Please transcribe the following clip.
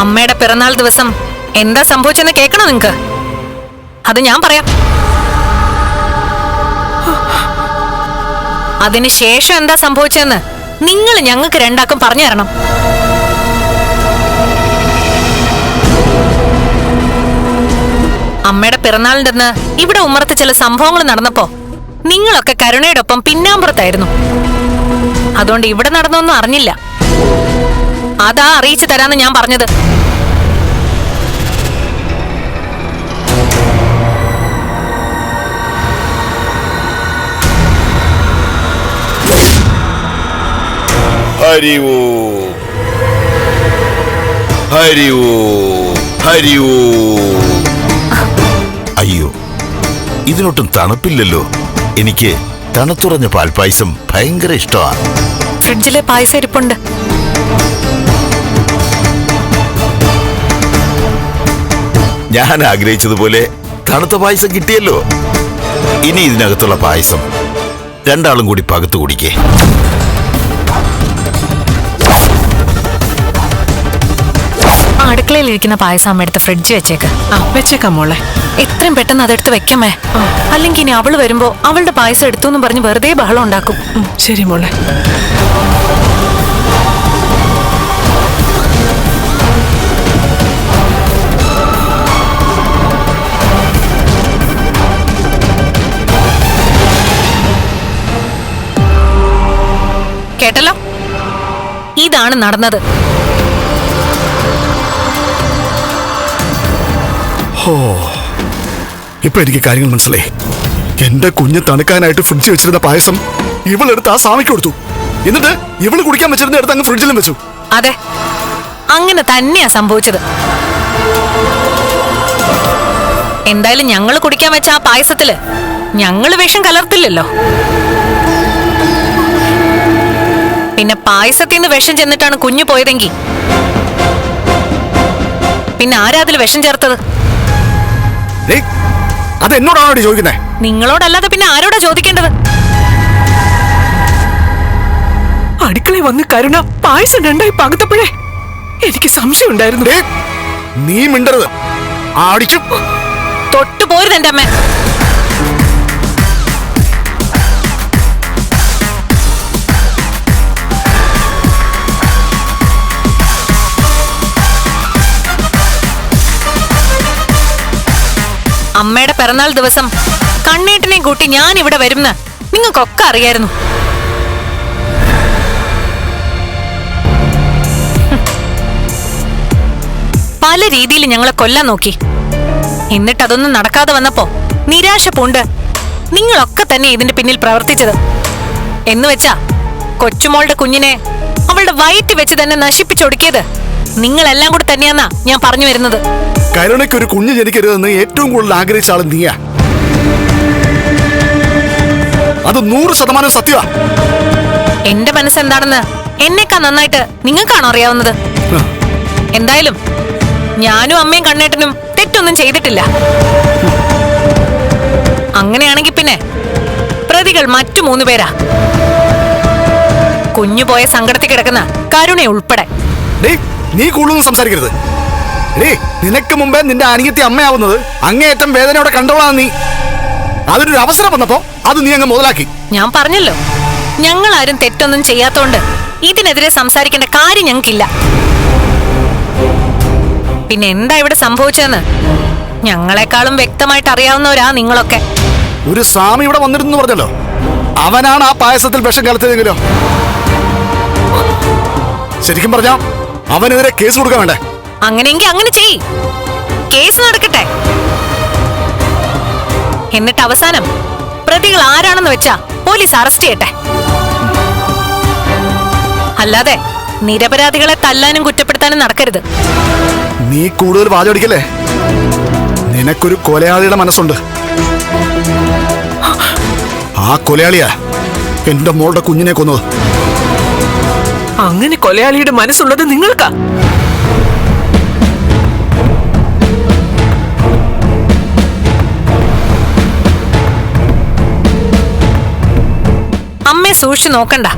അമ്മയുടെ പിറന്നാൾ ദിവസം എന്താ സംഭവിച്ചെന്ന് കേൾക്കണോ നിങ്ങക്ക്? അത് ഞാൻ പറയാം. അതിന് ശേഷം എന്താ സംഭവിച്ചെന്ന് നിങ്ങൾ ഞങ്ങൾക്ക് രണ്ടാക്കും പറഞ്ഞു തരണം. അമ്മയുടെ പിറന്നാളിന്റെന്ന് ഇവിടെ ഉമ്മറത്ത് ചില സംഭവങ്ങൾ നടന്നപ്പോ നിങ്ങളൊക്കെ കരുണയുടെ ഒപ്പം പിന്നാമ്പുറത്തായിരുന്നു. അതുകൊണ്ട് ഇവിടെ നടന്നൊന്നും അറിഞ്ഞില്ല. അതാ അറിയിച്ചു തരാന്ന് ഞാൻ പറഞ്ഞത്. ഹരി ഓം ഹരി ഓം ഹരി ഓം അയ്യോ ഇതിനൊട്ടും തണുപ്പില്ലല്ലോ. എനിക്ക് തണുത്തുറഞ്ഞ പാൽപ്പായസം ഭയങ്കര ഇഷ്ടമാണ്. ഫ്രിഡ്ജിലെ പായസം ഇരിപ്പുണ്ട്. ഞാൻ ആഗ്രഹിച്ചതുപോലെ തണുത്ത പായസം കിട്ടിയല്ലോ. ഇനി ഇതിനകത്തുള്ള പായസം രണ്ടാളും കൂടി പകത്തു കുടിക്കേ. അടുക്കളയിലിരിക്കുന്ന അടുക്കളയിൽ ഇരിക്കുന്ന പായസം അമ്മ എടുത്ത് ഫ്രിഡ്ജ് വെച്ചേക്ക്. ആ വെച്ചേക്കാം മോളെ എത്രയും പെട്ടെന്ന് അതെടുത്ത് വെക്കമേ അല്ലെങ്കിൽ ഇനി അവൾ വരുമ്പോ അവളുടെ പായസം എടുത്തു എന്ന് പറഞ്ഞ് വെറുതെ ബഹളം ഉണ്ടാക്കും. ശരി മോളെ. കേട്ടല്ലോ? ഇതാണ് നടന്നത്. ഇപ്പൊ എനിക്ക് കാര്യങ്ങൾ മനസ്സിലായി. എന്റെ കുഞ്ഞ് തണുക്കാനായിട്ട് ഫ്രിഡ്ജിൽ വെച്ചിരുന്ന പായസം ഇവളെടുത്ത് ആ സ്വാമിക്ക് കൊടുത്തു. എന്നിട്ട് ഇവൾ കുടിക്കാൻ വെച്ചിരുന്ന എടുത്ത് അങ്ങ് ഫ്രിഡ്ജിലും വെച്ചു. അതെ. അങ്ങനെ തന്നെയാ സംഭവിച്ചത്. എന്തായാലും ഞങ്ങൾ കുടിക്കാൻ വെച്ച ആ പായസത്തിൽ ഞങ്ങൾ വിഷം കലർത്തില്ലല്ലോ. പിന്നെ പായസത്തിൽ നിന്ന് വിഷം ചെന്നിട്ടാണ് കുഞ്ഞു പോയതെങ്കിൽ പിന്നെ ആരാ അതിൽ വിഷം ചേർത്തത്? അത് എന്നോടാണോ ചോദിക്കുന്നേ? നിങ്ങളോടല്ലാതെ പിന്നെ ആരോടാ ചോദിക്കേണ്ടത്? അടുക്കളയിൽ വന്ന് കരുണ പായസം രണ്ടായി പകുത്തപ്പോഴേ എനിക്ക് സംശയം ഉണ്ടായിരുന്നു. നീ മിണ്ടരുത്. ആടിച്ചു തൊട്ടു പോരുത് എന്റെ അമ്മ. പിറന്നാൾ ദിവസം കണ്ണേട്ടനെ കൂട്ടി ഞാൻ ഇവിടെ വരുന്ന നിങ്ങൾക്കൊക്കെ അറിയായിരുന്നു. പല രീതിയിൽ ഞങ്ങളെ കൊല്ലാൻ നോക്കി. എന്നിട്ട് അതൊന്നും നടക്കാതെ വന്നപ്പോ നിരാശ പൂണ്ട് നിങ്ങളൊക്കെ തന്നെ ഇതിന്റെ പിന്നിൽ പ്രവർത്തിച്ചത്. എന്ന് വെച്ചാ കൊച്ചുമോളുടെ കുഞ്ഞിനെ അവളുടെ വയറ്റി വെച്ച് തന്നെ നശിപ്പിച്ചൊടുക്കിയത് നിങ്ങളെല്ലാം കൂടി തന്നെയാന്നാ ഞാൻ പറഞ്ഞു വരുന്നത്. കരുണയ്ക്ക് ഒരു കുഞ്ഞ് ജനിക്കരുതെന്ന് ഏറ്റവും കൂടുതൽ ആഗ്രഹിച്ച ആൾ നീയാ. അത് നൂറ് ശതമാനം സത്യമാ എന്റെ മനസ്സെന്താണെന്ന് എന്നെക്കാ നന്നായിട്ട് നിങ്ങൾക്കാണോ അറിയാവുന്നത്? എന്തായാലും ഞാനും അമ്മയും കണ്ണേട്ടനും തെറ്റൊന്നും ചെയ്തിട്ടില്ല. അങ്ങനെയാണെങ്കിൽ പിന്നെ പ്രതികൾ മറ്റു മൂന്ന് പേരാ. കുഞ്ഞു പോയ സങ്കടത്തിൽ കിടക്കുന്ന കരുണ ഉൾപ്പെടെ. നീ കൂടുതലൊന്നും സംസാരിക്കരുത്. നിനക്ക് മുമ്പേ നിന്റെ അനിയത്തി അമ്മയാവുന്നത് അങ്ങേയറ്റം വേദനയോടെ കണ്ടോളാണ് നീ. അതൊരു അവസരം വന്നപ്പോ അത് നീ അങ്ങ് മുതലാക്കി. ഞാൻ പറഞ്ഞല്ലോ. ഞങ്ങൾ ആരും തെറ്റൊന്നും ചെയ്യാത്തോണ്ട് ഇതിനെതിരെ സംസാരിക്കേണ്ട കാര്യം ഞങ്ങൾക്കില്ല. പിന്നെ എന്താ ഇവിടെ സംഭവിച്ചതെന്ന്? ഞങ്ങളെക്കാളും വ്യക്തമായിട്ട് അറിയാവുന്നവരാ നിങ്ങളൊക്കെ. ഒരു സ്വാമി ഇവിടെ വന്നിരുന്നു പറഞ്ഞല്ലോ. അവനാണ് ആ പായസത്തിൽ വിഷം കലർത്തിയതെങ്കിലോ. ശരിക്കും പറഞ്ഞാ അവനെതിരെ കേസ് കൊടുക്കാൻ വേണ്ടേ? അങ്ങനെയെങ്കിൽ അങ്ങനെ ചെയ് കേസ് നടക്കട്ടെ. എന്നിട്ട് അവസാനം പ്രതികൾ ആരാണെന്ന് വെച്ചാ പോലീസ് അറസ്റ്റ് ചെയ്യട്ടെ. അല്ലാതെ നിരപരാധികളെ തല്ലാനും കുറ്റപ്പെടുത്താനും നടക്കരുത്. നീ കൂടുതൽ വാചടിക്കല്ലേ നിനക്കൊരു കൊലയാളിയുടെ മനസ്സുണ്ട്. ആ കൊലയാളിയാ എന്റെ മോളുടെ കുഞ്ഞിനെ കൊന്നത്. അങ്ങനെ കൊലയാളിയുടെ മനസ്സുള്ളത് നിങ്ങൾക്കാ? സൂക്ഷിച്ചു നോക്കണ്ട.